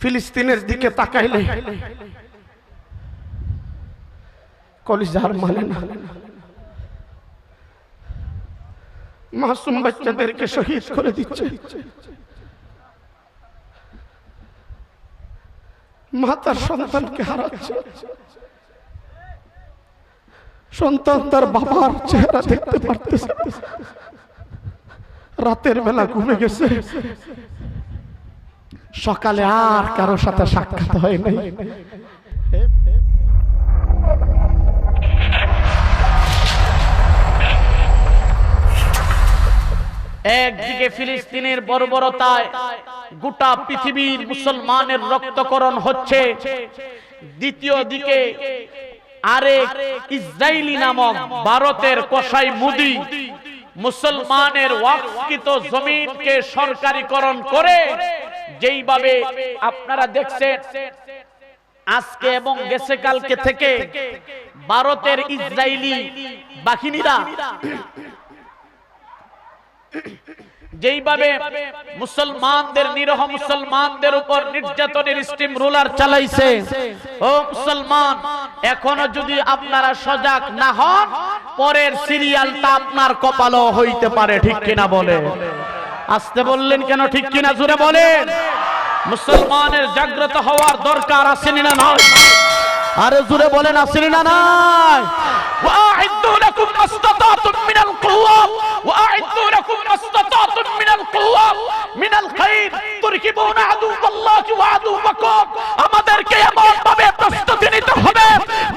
ফিলিস্তিনের দিকে তাকাইলে কলিজার মানে না। মাসুম বাচ্চাদেরকে শহীদ করে দিচ্ছে। মা তার সন্তানকে হারাচ্ছে। সন্তান তার বাবার চেহারা দেখতে পারতেছে রাতের বেলা ঘুমে গেছে। সকালে আর কারও সাথে সাক্ষাৎ হয় নাই। একদিকে ফিলিস্তিনের বর্বরতায় গোটা পৃথিবীর মুসলমানের রক্তকরণ হচ্ছে, দ্বিতীয় দিকে আরেক ইসরায়েলি নামক ভারতের কসাই মুদি মুসলমানের ওয়াকফকৃত জমিনকে সরকারিকরণ করে যেইভাবে আপনারা দেখছেন, আজকে এবং গেছে কালকে থেকে ভারতের ইসরায়েলি বাহিনীরা যেইভাবে মুসলমানদের, নিরহ মুসলমানদের উপর নির্যাতনের স্টিম রুলার চালাইছে, ও মুসলমান, এখনও যদি আপনারা সজাগ না হন, পরের সিরিয়ালটা আপনার কপালও হইতে পারে, ঠিক কিনা বলে? আসতে বললেন কেন ঠিক কিনা জুড়ে বলেন মুসলমানের জাগ্রত হওয়ার দরকার আসেনি না নয় আরে জুড়ে বলেন আসেনি না নাই وأعدوا لكم ما استطعتم من القوة وأعدوا لكم ما استطعتم من القوة من الخير تركبون عدو الله وعدوكم আমাদেরকে এমন ভাবে প্রস্তুতি নিতে হবে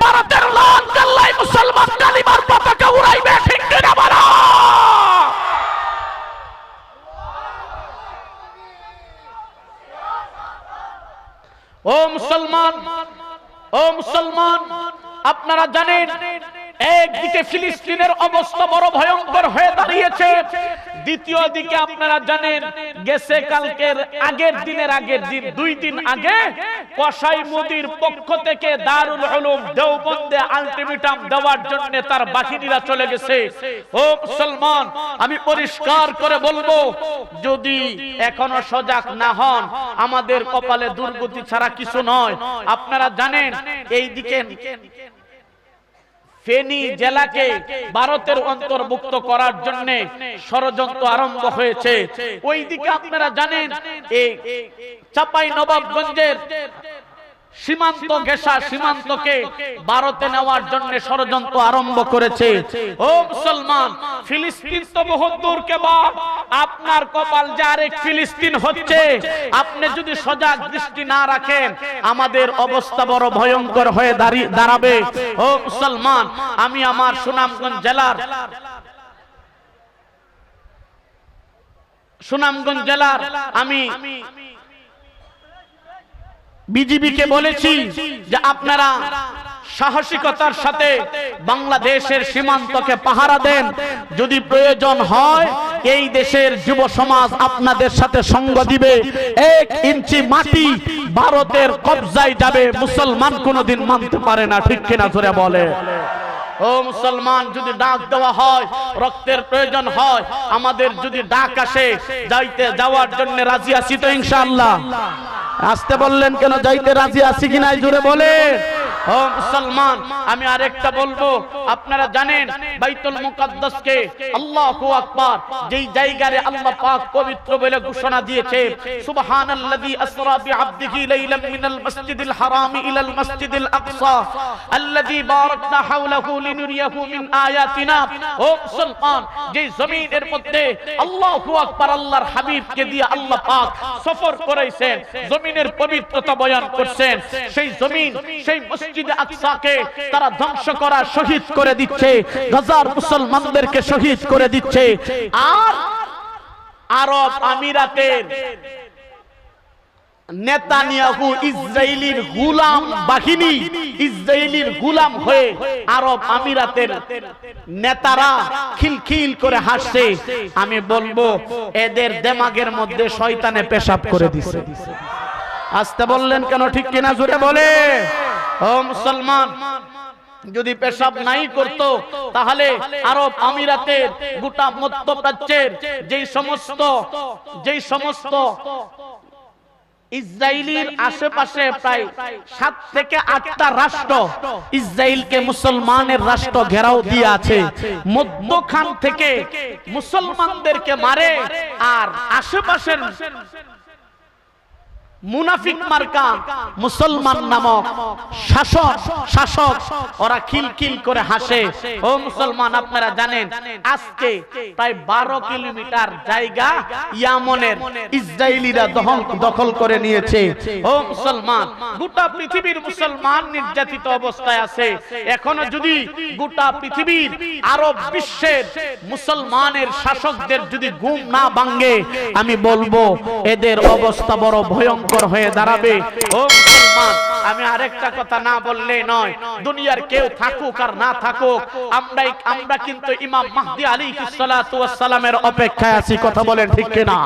ভারতের লাল কাল্লাই মুসলমান কালিমার পতাকা উড়াইবে মুসলমান ও মুসলমান আপনারা জানেন একদিকে ফিলিস্তিনের অবস্থা বড় ভয়ঙ্কর হয়ে দাঁড়িয়েছে, দ্বিতীয় দিকে আপনারা জানেন, গেছে কালকের আগের দিনের আগের দিন, দুই দিন আগে কসাই মোদির পক্ষ থেকে দারুল উলুম দেওবন্দে আলটিমেটাম দেওয়ার জন্য তার বাহিনীরা চলে গেছে। ও মুসলমান, আমি পরিষ্কার করে বলব, যদি এখনও সজাগ না হন, আমাদের কপালে দুর্গতি ছাড়া কিছু নয়। আপনারা জানেন এই দিকে ফেনী জেলাকে ভারতের অন্তর্ভুক্ত করার জন্য ষড়যন্ত্র আরম্ভ হয়েছে। ওইদিকে আপনারা জানেন এই চাপাই নবাবগঞ্জের সীমান্ত ঘেঁষা সীমান্তকে ভারতে নেওয়ার জন্য ষড়যন্ত্র আরম্ভ করেছে। ও মুসলমান ফিলিস্তিন তো বহুত দূর কেবল আপনার কপাল যে আরেক ফিলিস্তিন হচ্ছে আপনি যদি সজাগ দৃষ্টি না রাখেন আমাদের অবস্থা বড় ভয়ঙ্কর হয়ে দাঁড়াবে। ও মুসলমান আমি আমার সুনামগঞ্জ জেলার সুনামগঞ্জ জেলার আমি বিজিবিকে বলেছি যে আপনারা সাহসিকতার সাথে বাংলাদেশের সীমান্তকে পাহারা দেন। যদি প্রয়োজন হয় এই দেশের যুব সমাজ আপনাদের সাথে সঙ্গ দিবে। এক ইঞ্চি মাটি ভারতের কবজায় যাবে। মুসলমান কোনোদিন মানতে পারে না ঠিক কিনা ধরে বলে। ও মুসলমান যদি ডাক দেওয়া হয় রক্তের প্রয়োজন হয় আমাদের যদি ডাক আসে যাইতে যাওয়ার জন্য রাজি আছি তো ইনশাআল্লাহ। আসতে বললেন কেন যাইতে রাজি আছি কিনা জুড়ে বলে ও মুসলমান, আমি আরেকটা বলব। আপনারা জানেন বাইতুল মুকাদ্দাসকে আল্লাহু আকবার, যেই জায়গায় আল্লাহ পাক পবিত্র বলে ঘোষণা দিয়েছে, সুবহানাল্লাযী আসরা বিআবদিহি লাইলাম মিনাল মাসজিদিল হারামি ইলাল মাসজিদিল আকসা, আল্লাযী বারাকনা হাওলাহু লিনুরিয়াহু মিন আয়াতিনা। ও মুসলমান, যেই জমিনের মধ্যে আল্লাহু আকবার আল্লাহর হাবিবকে দিয়ে আল্লাহ পাক সফর করাইছেন, জমিনের পবিত্রতা বয়ান করছেন, সেই জমিন, সেই মসজিদে আকসাকে তারা ধ্বংস করা শহীদ করে দিচ্ছে। গাজার মুসলমানদেরকে শহীদ করে দিচ্ছে। আর আরব আমিরাতের নেতানিয়াহু ইসরায়েলির গুলাম বাহিনী, ইসরায়েলির গুলাম হয়ে আরব আমিরাতের নেতারা খিলখিল করে হাসছে। আমি বলব, এদের দেমাগের মধ্যে শয়তানে পেশাব করে দিছে। আসতে বললেন কেন, ঠিক কিনা জুড়ে বলে? মুসলমান, যদি পেশাব নাই করত, তাহলে আরব আমিরাতের গোটা মধ্যপ্রাচ্যের যেই সমস্ত যেই সমস্ত ইসরায়েলির আশেপাশে প্রায় সাত থেকে আটটা রাষ্ট্র ইসরায়েলকে মুসলমানের রাষ্ট্র ঘেরাও দিয়ে আছে। মধ্যখান থেকে মুসলমানদেরকে মারে আর আশেপাশের মুনাফিক মার্কা মুসলমান নামক শাসক শাসক, ওরা খিলখিল করে হাসে। ও মুসলমান, আপনারা জানেন, আজকে প্রায় বারো কিলোমিটার জায়গা ইয়ামনের ইসরায়েলিরা দখল দখল করে নিয়েছে। ও মুসলমান, গোটা পৃথিবীর মুসলমান নির্যাতিত অবস্থায় আছে। এখনও যদি গোটা পৃথিবীর আরব বিশ্বের মুসলমানের শাসকদের যদি ঘুম না ভাঙ্গে আমি বলব, এদের অবস্থা বড় ভয়ঙ্কর। হয়ে দাঁড়াবে। ও মুসলমান আমি আরেকটা কথা না বললে নয় দুনিয়ার কেউ থাকুক আর না থাকুক আমরাই আমরা কিন্তু ইমাম মাহদি আলী সালামের অপেক্ষায় আছি কথা বলেন ঠিক কিনা?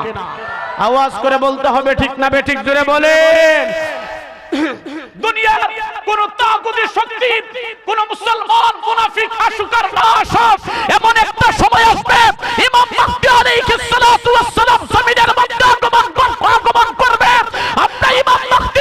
আওয়াজ করে বলতে হবে ঠিক না বে ঠিক জোরে বলেন। দুনিয়ার কোন তাগুতি শক্তি কোন মুসলমান মুনাফিক আশুকার নাশক এমন একটা সময় আসবে ইমাম মাহদি আলাইহিস সালাতু ওয়াস সালাম জমিনের মধ্যে আগমন কর- আগমন করবে।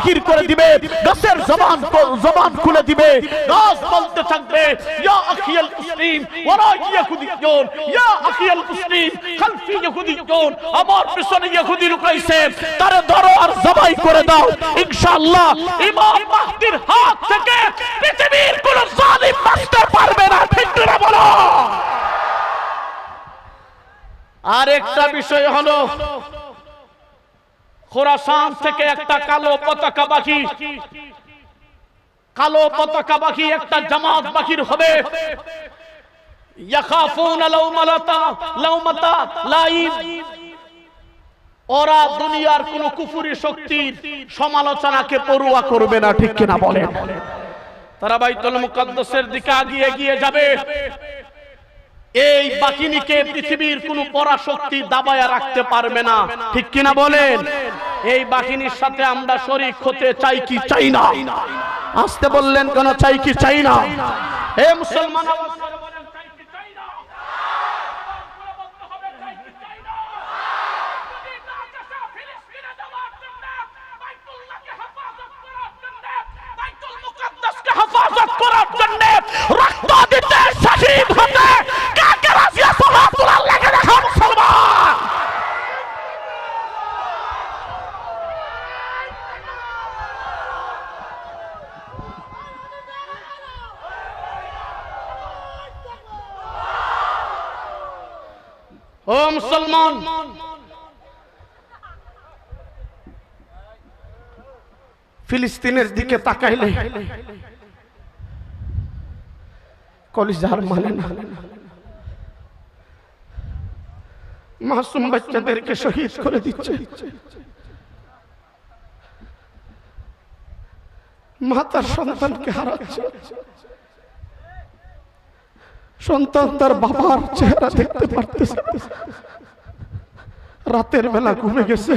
বাহির করে দিবে, গাছের জবান জবান খুলে দিবে, গাছ বলতে থাকবে, ইয়া আখিয়াল মুসলিম ওয়ারা ইয়াহুদিয়ুন ইয়া আখিয়াল মুসলিম, খালফি ইয়াহুদিয়ুন আমার পিছনে ইহুদি লুকাইছে, তারে ধরো আর জবাই করে দাও, ইনশাআল্লাহ ইমাম মাহদির হাত থেকে পৃথিবীর কোন জালিম বাঁচতে পারবে না, ঠিক না বলো? আরেকটা বিষয় হলো খোরাসান থেকে একটা কালো পতাকা বাকি। কালো পতাকা বাকি একটা জামাত বাকির হবে। ইয়াখাফুনা লাউমালাতা, লাউমাতা লাইম ওরা দুনিয়ার কোন কুফুরি শক্তির সমালোচনাকে পড়ুয়া করবে না, ঠিক কিনা বলেন? তারা বাইতুল মুকাদ্দাসের দিকে এগিয়ে যাবে। এই বাকিনীকে পৃথিবীর কোন পরাশক্তি দাবায়া রাখতে পারবে না। ঠিক কিনা বলেন? এই বাহিনীর সাথে আমরা শরীক হতে চাই কি চাই না? আসতে বললেন কেন চাই কি চাই না? হে মুসলমান হেফাজত করার জন্য, রক্ত দিতে, শহীদ হতে, ও মুসলমান। ফিলিস্তিনের দিকে তাকাইলে কলিজার মানে না। মাসুম বাচ্চাদেরকে শহীদ করে দিচ্ছে। মাতার সন্তানকে হারাচ্ছে। সন্তান তার বাবার চেহারা দেখতে পারতেছে রাতের বেলা ঘুমে গেছে।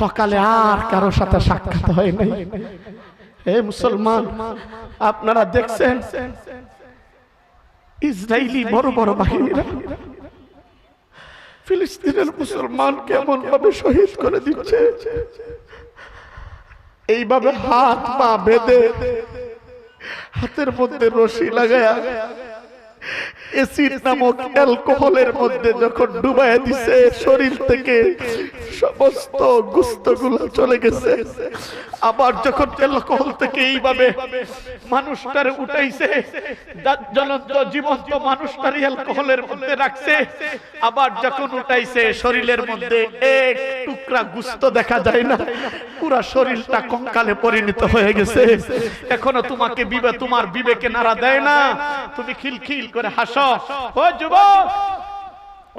সকালে আর কারও সাথে সাক্ষাৎ হয় নাই। হে মুসলমান, আপনারা দেখছেন? ইসরায়েলি বড় বড় বাহিনীরা ফিলিস্তিনের মুসলমান কেমন ভাবে শহীদ করে দিচ্ছে? এইভাবে হাত পা বেঁধে হাতের মধ্যে রশি লাগায়া এসিড নামক অ্যালকোহলের মধ্যে যখন ডুবাইয়া দিছে শরীর থেকে সমস্ত গুস্তগুলো চলে গেছে। আবার যখন অ্যালকোহল থেকে এইভাবে মানুষটারে উঠাইছে জ্বলন্ত জীবন্ত মানুষটারই অ্যালকোহলের মধ্যে রাখছে আবার যখন উঠাইছে শরীরের মধ্যে এক টুকরা গুস্ত দেখা যায় না পুরা শরীরটা কঙ্কালে পরিণত হয়ে গেছে। এখনও তোমাকে বিবে তোমার বিবেকে নাড়া দেয় না। তুমি খিলখিল করে হাসো। ও যুবক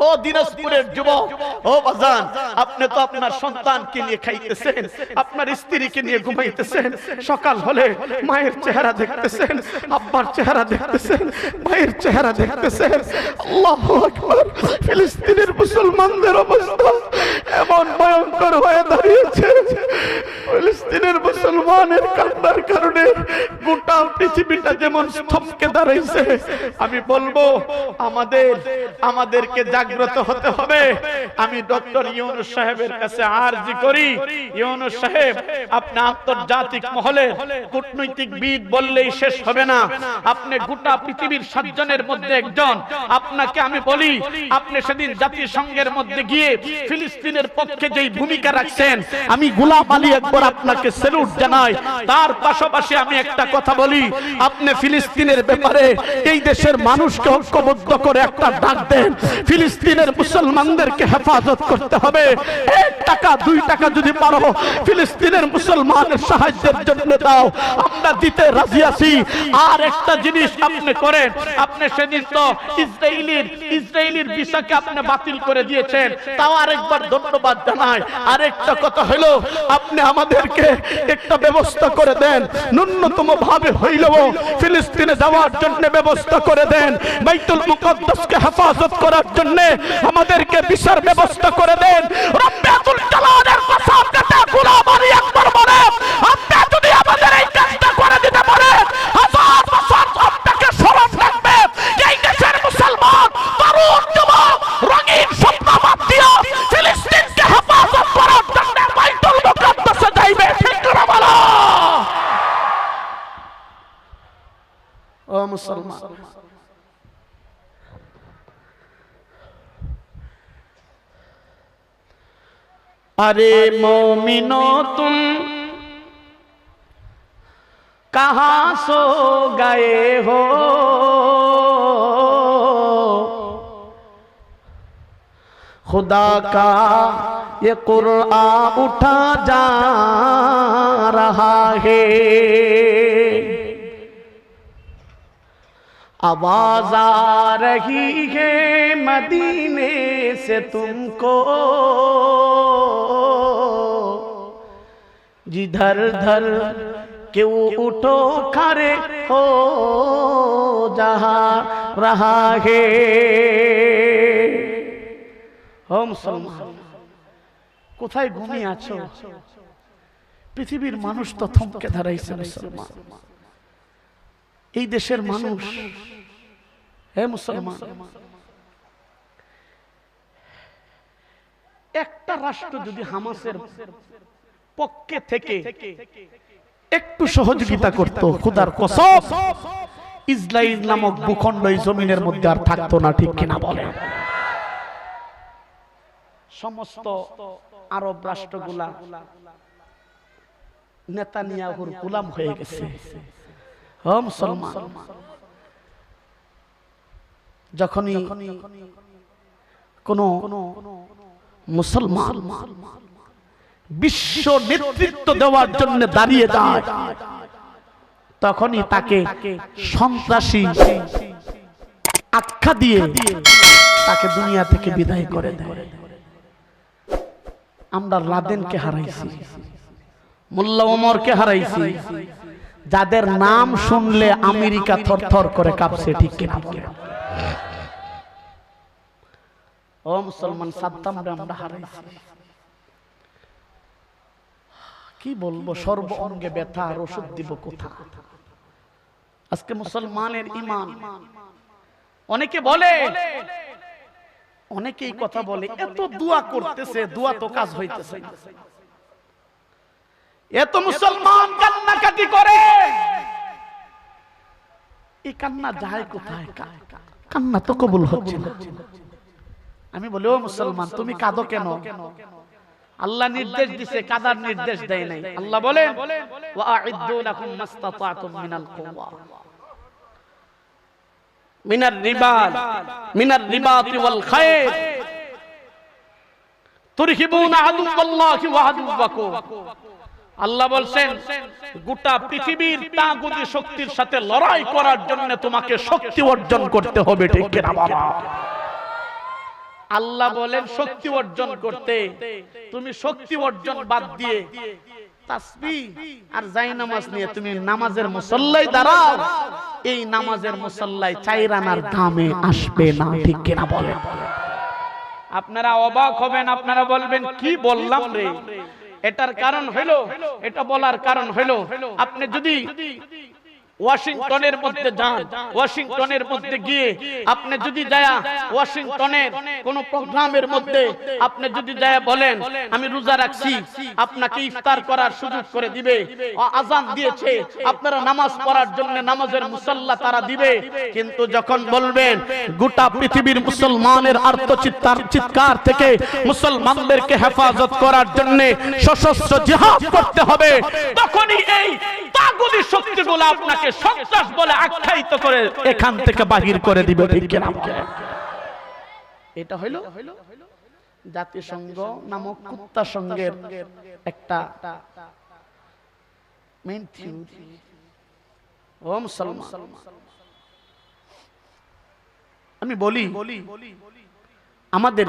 ও দিনাজপুরের যুবক, ও বাজান, আপনি তো আপনার সন্তানকে নিয়ে খাইতেছেন, আপনার স্ত্রীকে নিয়ে ঘুমাইতেছেন, সকাল হলে মায়ের চেহারা দেখতেছেন, আব্বার চেহারা দেখতেছেন, মায়ের চেহারা দেখতেছেন। আল্লাহু আকবার, ফিলিস্তিনের মুসলমানদের অবস্থা এমন ভয়ঙ্কর হয়ে দাঁড়িয়েছে। ফিলিস্তিনের মুসলমানের কান্নার কারণে গোটা পৃথিবীটা যেমন স্তম্ভকে দাঁড়াইছে, আমি বলব, আমাদের, আমাদেরকে জাগ্রত হতে হবে। আমি ডক্টর ইউনুস সাহেবের কাছে আরজি করি। ইউনুস সাহেব, আপনি আন্তর্জাতিক মহলে কূটনৈতিক বিদ বললেই শেষ হবে না। আপনি গোটা পৃথিবীর সাতজনের মধ্যে একজন। আপনাকে আমি বলি, আপনি সেদিন জাতিসংঘের মধ্যে গিয়ে ফিলিস্তিনের পক্ষে যেই ভূমিকা রাখছেন, আমি গোলাম আলী একবার আপনাকে স্যালুট জানাই। তার পাশাপাশি আমি একটা কথা বলি, আপনি ফিলিস্তিনের ব্যাপারে এই দেশের মানুষকে ঐক্যবদ্ধ করে একটা ডাক দেন। ফিলিস্তিনের মুসলমানদেরকে হেফাজত করতে হবে। এক টাকা, দুই টাকা যদি পারো, ফিলিস্তিনের মুসলমানের সাহায্যের জন্য দাও। আমরা দিতে রাজি আছি। আর একটা জিনিস আপনি করেন। আপনি সেদিন তো ইসরায়েলির ইসরায়েলির ভিসাকে আপনি বাতিল করে দিয়েছেন। তাও আরেকবার ধন্যবাদ জানাই। আরেকটা কথা হলো, আপনি আমাদেরকে একটা ব্যবস্থা করে দেন। ন্যূনতম ভাবে হইলেও ফিলিস্তিনে যাওয়ার জন্য ব্যবস্থা করে দেন। বাইতুল মুকদ্দাসকে হেফাজত করার জন্য আমাদেরকে বিচার ব্যবস্থা করে দেন। রব্বাতুল জালালের কসম কাটা গোলাম আলী আকবর বলে আপনি যদি আমাদের এই কাজটা করে দিতে পারেন হাজার বছর আপনাকে স্মরণ রাখবে এই দেশের মুসলমান তরুণ যুবক রঙিন স্বপ্ন বাদ দিয়ে ফিলিস্তিনকে হেফাজত করার জন্য বাইতুল মুকদ্দাসে যাইবে ঠিক করে বলো ও মুসলমান अरे मोमिनो तुम कहाँ सो गए हो खुदा का ये कुरआन उठा जा रहा है आवाज आ रही है मदीने से तुमको জি ধর ধর কেউ উঠো খারে হো যাহা রাহা হে হো মুসলমান, কোথায় ঘুমিয়ে আছো? পৃথিবীর মানুষ তো থমকে দাঁড়াইছে মুসলমান। এই দেশের মানুষ, হে মুসলমান, একটা রাষ্ট্র যদি হামাসের পক্ষে থেকে একটু সহযোগিতা করত খুদার কসম ইসরায়েল নামক ভূখণ্ড এই জমিনের মধ্যে আর থাকতো না ঠিক কিনা বলে। সমস্ত আরব রাষ্ট্রগুলা নেতানিয়াহুর গোলাম হয়ে গেছে। ও মুসলমান যখনই কোন মুসলমান বিশ্ব নেতৃত্ব দেওয়ার জন্য দাঁড়িয়ে যায়। তখনই তাকে সন্ত্রাসী আখ্যা দিয়ে তাকে দুনিয়া থেকে বিদায় করে দেয়। আমরা লাদেনকে হারাইছি, মোল্লা ওমরকে হারাইছি। যাদের নাম শুনলে আমেরিকা থরথর করে কাঁপছে, ঠিক বলে? ও মুসলমান সাদ্দামরে আমরা হারাইছি। কি বলব? সর্ব অঙ্গে ব্যথা আর ওষুধ দিব কোথা আজকে মুসলমানের ইমান। অনেকে বলে অনেকেই কথা বলে এত দোয়া করতেছে দোয়া তো কাজ হইতেছে না। এত মুসলমান কান্নাকাটি করে। এই কান্না যায় কোথায়? কান্না তো কবুল হচ্ছে না। আমি বলি ও মুসলমান তুমি কাঁদো কেন? আল্লাহ নির্দেশ দিছে, কাদার নির্দেশ দেয় নাই। আল্লাহ বলেন আল্লাহ বলছেন, গোটা পৃথিবীর তাগুতি শক্তির সাথে লড়াই করার জন্য তোমাকে শক্তি অর্জন করতে হবে, ঠিক কিনা বাবা? আল্লাহ বলেন শক্তি অর্জন করতে। তুমি শক্তি অর্জন বাদ দিয়ে তাসবি আর যাই নামাজ নিয়ে তুমি নামাজের মুসল্লাই দাঁড়াও। এই নামাজের মুসল্লাই চাইরানার দামে আসবে না ঠিক কিনা বলে আপনারা অবাক হবেন আপনারা বলবেন কি বললাম রে? এটার কারণ হইল এটা বলার কারণ হইল আপনি যদি ওয়াশিংটনের মধ্যে যান। ওয়াশিংটনের মধ্যে গিয়ে আপনি যদি যায় ওয়াশিংটনের কোন প্রোগ্রামের মধ্যে আপনি যদি যায় বলেন, আমি রোজা রাখছি, আপনাকে ইফতার করার সুযোগ করে দিবে। আজান দিয়েছে, আপনারা নামাজ পড়ার জন্য নামাজের মুসল্লা তারা দিবে। কিন্তু যখন বলবেন, গোটা পৃথিবীর মুসলমানের আর্তচিত্তার চিৎকার থেকে মুসলমানদেরকে হেফাজত করার জন্য সশস্ত্র জিহাদ করতে হবে, তখনই এই তাগুদি আপনাকে সন্ত্রাস বলে আখ্যায়িত করে এখান থেকে বাহির করে দিবে এটা হইল জাতিসংঘ নামক কুত্তা সংঘের একটা আমি বলি আমাদের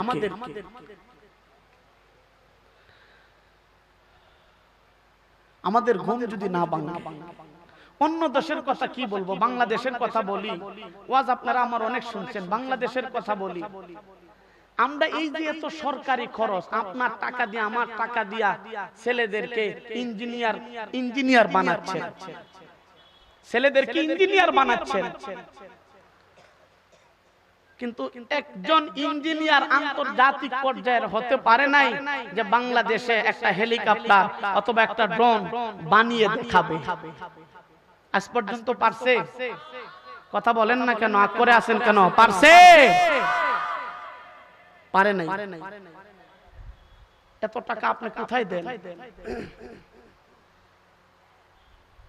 আমাদের ঘুম যদি না ভাঙে অন্য দেশের কথা কি বলব? বাংলাদেশের কথা বলি। ওয়াজ আপনারা আমার অনেক শুনছেন। বাংলাদেশের কথা বলি। আমরা এই যে এত সরকারি খরচ, আপনার টাকা দিয়ে, আমার টাকা দিয়া ছেলেদেরকে ইঞ্জিনিয়ার ইঞ্জিনিয়ার বানাচ্ছেন ছেলেদেরকে ইঞ্জিনিয়ার বানাচ্ছেন। কিন্তু একজন ইঞ্জিনিয়ার আন্তর্জাতিক পর্যায়ের হতে পারে নাই যে বাংলাদেশে একটা হেলিকপ্টার অথবা একটা ড্রোন বানিয়ে দেখাবে। আজ পর্যন্ত পারছে? কথা বলেন না কেন? আগ করে আছেন কেন? পারছে। পারে নাই। এত টাকা আপনি কোথায় দেন?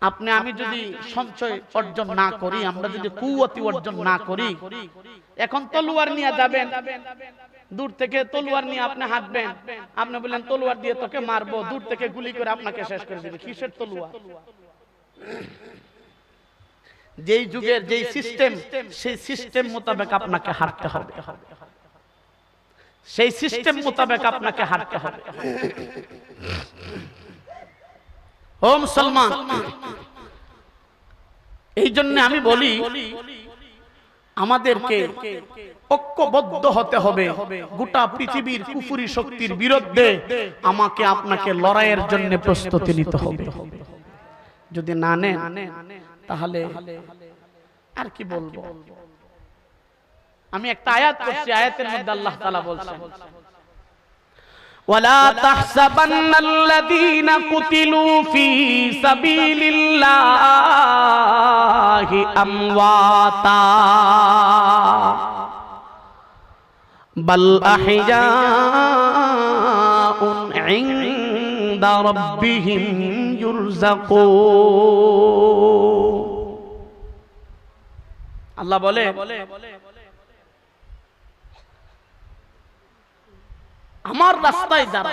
আপনি আমি যদি সঞ্চয় অর্জন না করি আমরা যদি কুয়তি অর্জন না করি এখন তলোয়ার নিয়ে যাবেন। দূর থেকে তলোয়ার নিয়ে আপনি হাঁটবেন। আপনি বললেন তলোয়ার দিয়ে তোকে মারবো। দূর থেকে গুলি করে আপনাকে শেষ করে দিবে। কিসের তলোয়ার যেই যুগের যেই সিস্টেম সেই সিস্টেম মোতাবেক আপনাকে হাঁটতে হবে। সেই সিস্টেম মোতাবেক আপনাকে হাঁটতে হবে। ও মুসলমান এই জন্য আমি বলি আমাদেরকে ঐক্যবদ্ধ হতে হবে। গোটা পৃথিবীর কুফুরি শক্তির বিরুদ্ধে আমাকে আপনাকে লড়াইয়ের জন্য প্রস্তুতি নিতে হবে। যদি না নেন তাহলে আর কি বলবো আমি একটা আয়াত করছি আয়াতের মধ্যে আল্লাহ তাআলা বলছেন ولا تحسبن الذين قتلوا في سبيل الله أمواتا بل أحياء عند ربهم يرزقون আল্লাহ বলে আমার রাস্তায় যারা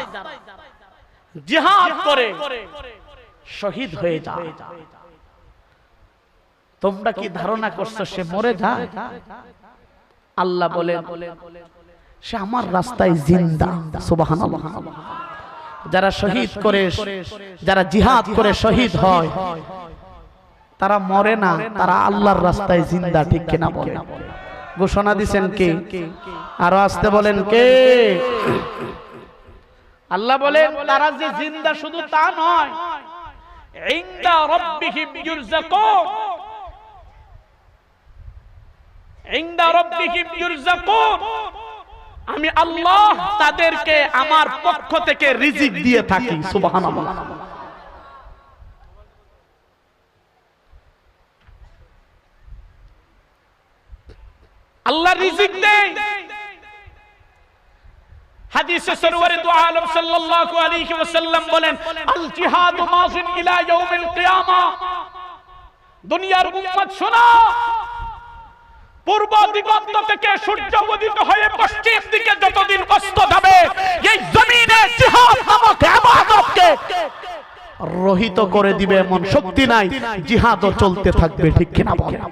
জিহাদ করে শহীদ হয়ে যায়। তোমরা কি ধারণা করছ সে মরে যায়? আল্লাহ বলে সে আমার রাস্তায় জিন্দা। সুবহানাল্লাহ। যারা শহীদ করে যারা জিহাদ করে শহীদ হয়। তারা মরে না তারা আল্লাহর রাস্তায় জিন্দা ঠিক কিনা বলে ঘোষণা দিছেন কে? আরও আসতে বলেন কে? আল্লাহ বলেন তারা যে জিন্দা শুধু তা নয় ইনদা রাব্বিহিম ইউরযাকুন ইনদা রাব্বিহিম ইউরযাকুন আমি আল্লাহ তাদেরকে আমার পক্ষ থেকে রিজিক দিয়ে থাকি সুবহানাল্লাহ। আল্লাহ রিজিক দেয়। হাদিসে সরওয়ারে দু আলম সাল্লাল্লাহু আলাইহি ওয়াসাল্লাম বলেন, আল জিহাদু মাযিন ইলা ইয়াউমিল কিয়ামা। দুনিয়ার উম্মত শোনো, পূর্ব দিগন্ত থেকে সূর্য উদিত হয়ে পশ্চিম দিকে যতদিন অস্ত যাবে, এই জমিনে জিহাদ নামক ইবাদতকে রহিত করে দিবে এমন শক্তি নাই, জিহাদও চলতে থাকবে, ঠিক কিনা বলেন